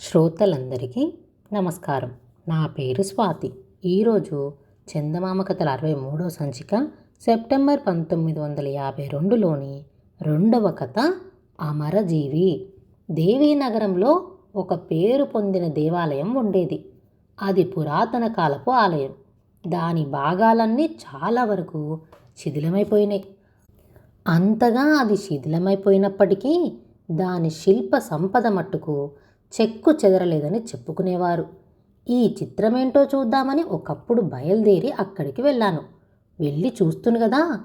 శ్రోతలందరికీ నమస్కారం. నా పేరు స్వాతి. ఈరోజు చందమామ కథల అరవై మూడో సంచిక సెప్టెంబర్ పంతొమ్మిది వందల యాభై రెండులోని రెండవ కథ అమరజీవి. దేవీనగరంలో ఒక పేరు పొందిన దేవాలయం ఉండేది. అది పురాతన కాలపు ఆలయం. దాని భాగాలన్నీ చాలా వరకు శిథిలమైపోయినాయి. అంతగా అది శిథిలమైపోయినప్పటికీ దాని శిల్ప సంపద మట్టుకు చెక్కు చెదరలేదని చెప్పుకునేవారు. ఈ చిత్రమేంటో చూద్దామని ఒకప్పుడు బయలుదేరి అక్కడికి వెళ్ళాను. వెళ్ళి చూస్తును కదా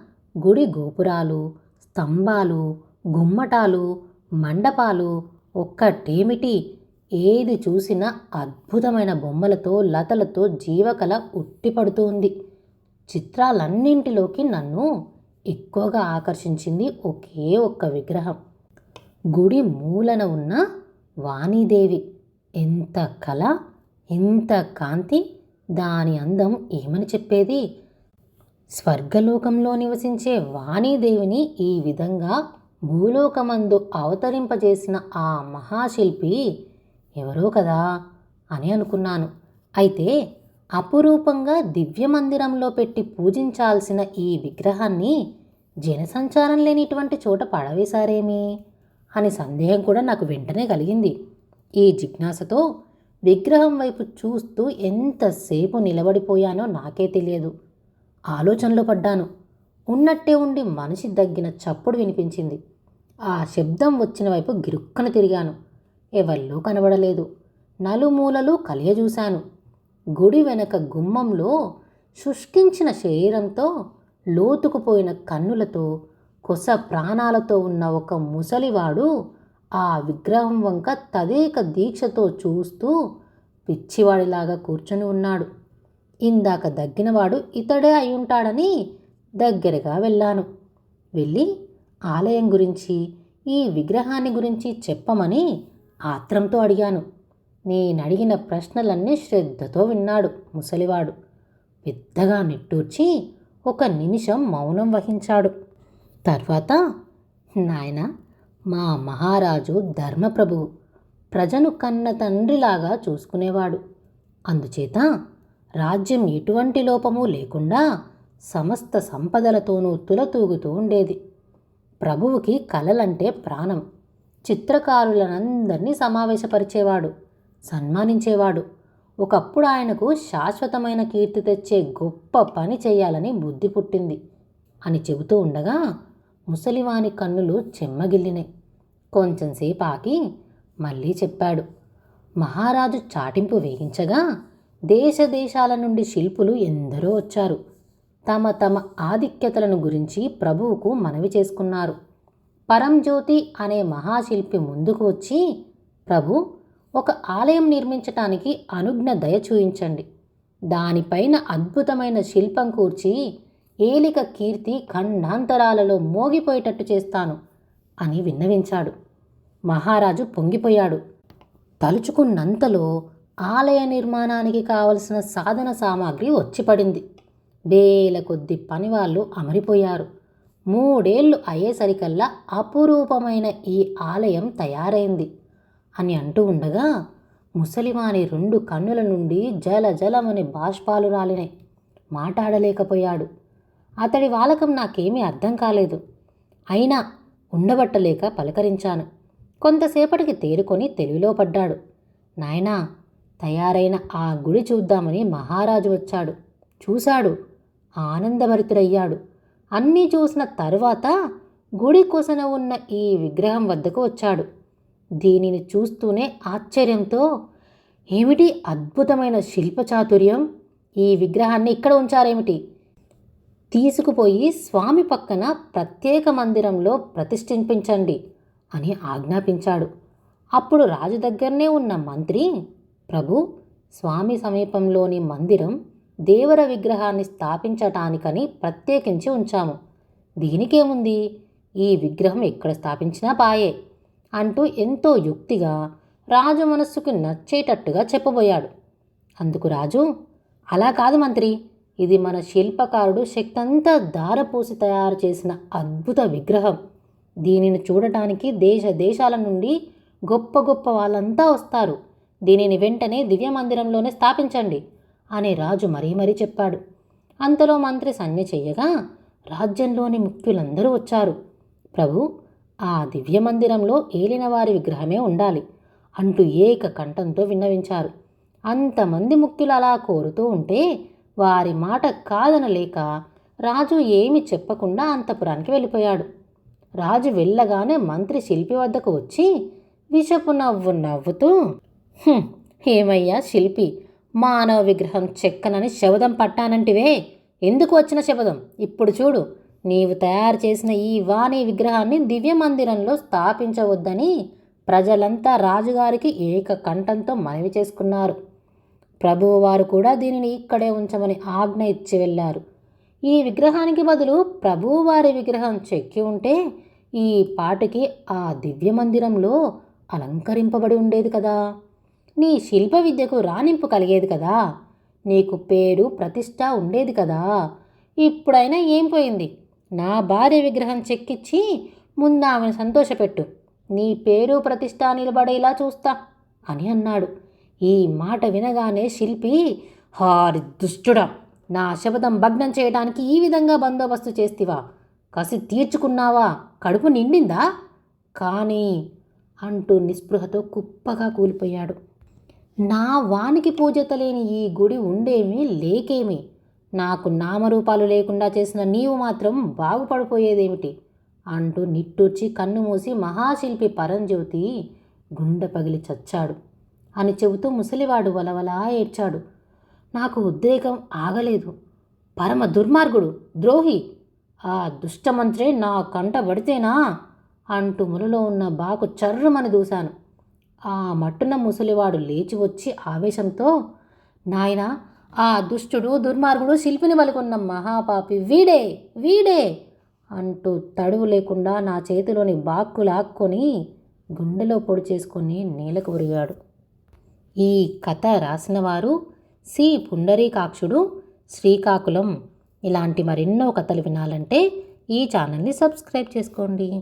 గుడి గోపురాలు స్తంభాలు గుమ్మటాలు మండపాలు ఒక్కటేమిటి? ఏది చూసినా అద్భుతమైన బొమ్మలతో లతలతో జీవకళ ఉట్టిపడుతుంది. చిత్రాలన్నింటిలోకి నన్ను ఎక్కువగా ఆకర్షించింది ఒకే ఒక్క విగ్రహం. గుడి మూలన ఉన్న వాణీదేవి. ఎంత కళ ఎంత కాంతి దాని అందం ఏమని చెప్పేది? స్వర్గలోకంలో నివసించే వాణీదేవిని ఈ విధంగా భూలోకమందు అవతరింపజేసిన ఆ మహాశిల్పి ఎవరో కదా అని అనుకున్నాను. అయితే అపురూపంగా దివ్య మందిరంలో పెట్టి పూజించాల్సిన ఈ విగ్రహాన్ని జనసంచారం లేనిటువంటి చోట పడవేశారేమి? అనే సందేహం కూడా నాకు వెంటనే కలిగింది. ఈ జిజ్ఞాసతో విగ్రహం వైపు చూస్తూ ఎంతసేపు నిలబడిపోయానో నాకే తెలియదు. ఆలోచనలో పడ్డాను. ఉన్నట్టే ఉండి మనిషి దగ్గిన చప్పుడు వినిపించింది. ఆ శబ్దం వచ్చిన వైపు గిరుక్కన తిరిగాను. ఎవరిలో కనబడలేదు. నలుమూలలు కలియజూశాను. గుడి వెనక గుమ్మంలో శుష్కించిన శరీరంతో లోతుకుపోయిన కన్నులతో కొస ప్రాణాలతో ఉన్న ఒక ముసలివాడు ఆ విగ్రహం వంక తదేక దీక్షతో చూస్తూ పిచ్చివాడిలాగా కూర్చొని ఉన్నాడు. ఇందాక దగ్గినవాడు ఇతడే అయి ఉంటాడని దగ్గరగా వెళ్ళాను. వెళ్ళి ఆలయం గురించి ఈ విగ్రహాన్ని గురించి చెప్పమని ఆత్రంతో అడిగాను. నేను అడిగిన ప్రశ్నలన్నీ శ్రద్ధతో విన్నాడు ముసలివాడు. పెద్దగా నిట్టూర్చి ఒక నిమిషం మౌనం వహించాడు. తర్వాత నాయన మా మహారాజు ధర్మప్రభువు ప్రజను కన్న తండ్రిలాగా చూసుకునేవాడు. అందుచేత రాజ్యం ఎటువంటి లోపము లేకుండా సమస్త సంపదలతోనూ తులతూగుతూ ఉండేది. ప్రభువుకి కలలంటే ప్రాణం. చిత్రకారులనందరినీ సమావేశపరిచేవాడు సన్మానించేవాడు. ఒకప్పుడు ఆయనకు శాశ్వతమైన కీర్తి తెచ్చే గొప్ప పని చేయాలని బుద్ధి పుట్టింది అని చెబుతూ ఉండగా ముసలివాని కన్నులు చెమ్మగిల్లినాయి కొంచెంసేపు ఆకి మళ్ళీ చెప్పాడు. మహారాజు చాటింపు వేయించగా దేశ దేశాల నుండి శిల్పులు ఎందరో వచ్చారు. తమ తమ ఆధిక్యతలను గురించి ప్రభువుకు మనవి చేసుకున్నారు. పరంజ్యోతి అనే మహాశిల్పి ముందుకు వచ్చి ప్రభు ఒక ఆలయం నిర్మించటానికి అనుజ్ఞ దయ చూయించండి దానిపైన అద్భుతమైన శిల్పం కూర్చి ఏలిక కీర్తి ఖండాంతరాలలో మోగిపోయేటట్టు చేస్తాను అని విన్నవించాడు. మహారాజు పొంగిపోయాడు. తలుచుకున్నంతలో ఆలయ నిర్మాణానికి కావలసిన సాధన సామాగ్రి వచ్చిపడింది వేల కొద్ది పనివాళ్ళు అమరిపోయారు. మూడేళ్ళు అయ్యేసరికల్లా అపురూపమైన ఈ ఆలయం తయారైంది. అని అంటూ ఉండగా ముసలివాని రెండు కన్నుల నుండి జల జలమని బాష్పాలు రాలినాయి. మాట్లాడలేకపోయాడు అతడి వాలకం నాకేమీ అర్థం కాలేదు. అయినా ఉండబట్టలేక పలకరించాను. కొంతసేపటికి తేరుకొని తెలివిలో పడ్డాడు. నాయనా తయారైన ఆ గుడి చూద్దామని మహారాజు వచ్చాడు. చూశాడు. ఆనందభరితుడయ్యాడు. అన్నీ చూసిన తరువాత గుడి కొసన ఉన్న ఈ విగ్రహం వద్దకు వచ్చాడు. దీనిని చూస్తూనే ఆశ్చర్యంతో ఏమిటి అద్భుతమైన శిల్పచాతుర్యం? ఈ విగ్రహాన్ని ఇక్కడ ఉంచారేమిటి? తీసుకుపోయి స్వామి పక్కన ప్రత్యేక మందిరంలో ప్రతిష్ఠింపించండి అని ఆజ్ఞాపించాడు. అప్పుడు రాజు దగ్గరనే ఉన్న మంత్రి ప్రభు స్వామి సమీపంలోని మందిరం దేవర విగ్రహాన్ని స్థాపించటానికని ప్రత్యేకించి ఉంచాము. దీనికేముంది? ఈ విగ్రహం ఎక్కడ స్థాపించినా పాయే అంటూ ఎంతో యుక్తిగా రాజు మనస్సుకు నచ్చేటట్టుగా చెప్పబోయాడు. అందుకు రాజు అలా కాదు మంత్రి ఇది మన శిల్పకారుడు శక్తంతా దారపోసి తయారు చేసిన అద్భుత విగ్రహం. దీనిని చూడటానికి దేశ దేశాల నుండి గొప్ప గొప్ప వాళ్ళంతా వస్తారు. దీనిని వెంటనే దివ్య మందిరంలోనే స్థాపించండి అని రాజు మరీ మరీ చెప్పాడు. అంతలో మంత్రి సంజ్ఞ చెయ్యగా రాజ్యంలోని ముఖ్యులందరూ వచ్చారు. ప్రభు ఆ దివ్య మందిరంలో ఏలినవారి విగ్రహమే ఉండాలి అంటూ ఏక కంఠంతో విన్నవించారు. అంతమంది ముఖ్యులు అలా కోరుతూ ఉంటే వారి మాట కాదనలేక రాజు ఏమి చెప్పకుండా అంతపురానికి వెళ్ళిపోయాడు. రాజు వెళ్ళగానే మంత్రి శిల్పి వద్దకు వచ్చి విషపు నవ్వు నవ్వుతూ ఏమయ్యా శిల్పి మానవ విగ్రహం చెక్కనని శబదం పట్టానంటివే. ఎందుకు వచ్చిన శబదం ఇప్పుడు చూడు నీవు తయారు చేసిన ఈ వాణి విగ్రహాన్ని దివ్య మందిరంలో స్థాపించవద్దని ప్రజలంతా రాజుగారికి ఏక కంఠంతో మనవి చేసుకున్నారు. ప్రభువు వారు కూడా దీనిని ఇక్కడే ఉంచమని ఆజ్ఞ ఇచ్చి వెళ్ళారు. ఈ విగ్రహానికి బదులు ప్రభువు వారి విగ్రహం చెక్కి ఉంటే ఈ పాటకి ఆ దివ్య మందిరంలో అలంకరింపబడి ఉండేది కదా. నీ శిల్ప విద్యకు రాణింపు కలిగేది కదా. నీకు పేరు ప్రతిష్ట ఉండేది కదా. ఇప్పుడైనా ఏం పోయింది? నా భార్య విగ్రహం చెక్కిచ్చి ముందు ఆమెను సంతోషపెట్టు. నీ పేరు ప్రతిష్ట నిలబడేలా చూస్తా అని అన్నాడు. ఈ మాట వినగానే శిల్పి హారి దుష్టుడా నా శబదం భగ్నం చేయడానికి ఈ విధంగా బందోబస్తు చేస్తివా? కసి తీర్చుకున్నావా? కడుపు నిండిందా? కానీ అంటూ నిస్పృహతో కుప్పగా కూలిపోయాడు. నా వానికి పూజత లేని ఈ గుడి ఉండేమి లేకేమి? నాకు నామరూపాలు లేకుండా చేసిన నీవు మాత్రం బాగుపడిపోయేదేమిటి? అంటూ నిట్టూర్చి కన్ను మూసి మహాశిల్పి పరంజ్యోతి గుండె పగిలి చచ్చాడు. అని చెబుతూ ముసలివాడు వలవలా ఏడ్చాడు. నాకు ఉద్రేకం ఆగలేదు. పరమ దుర్మార్గుడు ద్రోహి ఆ దుష్టమంత్రే నా కంట పడితేనా? అంటూ ములలో ఉన్న బాకు చర్రుమని దూశాను. ఆ మట్టున ముసలివాడు లేచి వచ్చి ఆవేశంతో నాయనా ఆ దుష్టుడు దుర్మార్గుడు శిల్పిని పలుకున్న మహాపాపి వీడే వీడే అంటూ తడువు లేకుండా నా చేతిలోని బాక్కు లాక్కొని గుండెలో పొడి చేసుకొని నేలకు ఉరిగాడు ఈ కథ రాసినవారు సి. పుండరీకాక్షుడు శ్రీకాకుళం. ఇలాంటి మరెన్నో కథలు వినాలంటే ఈ ఛానల్ని సబ్స్క్రైబ్ చేసుకోండి.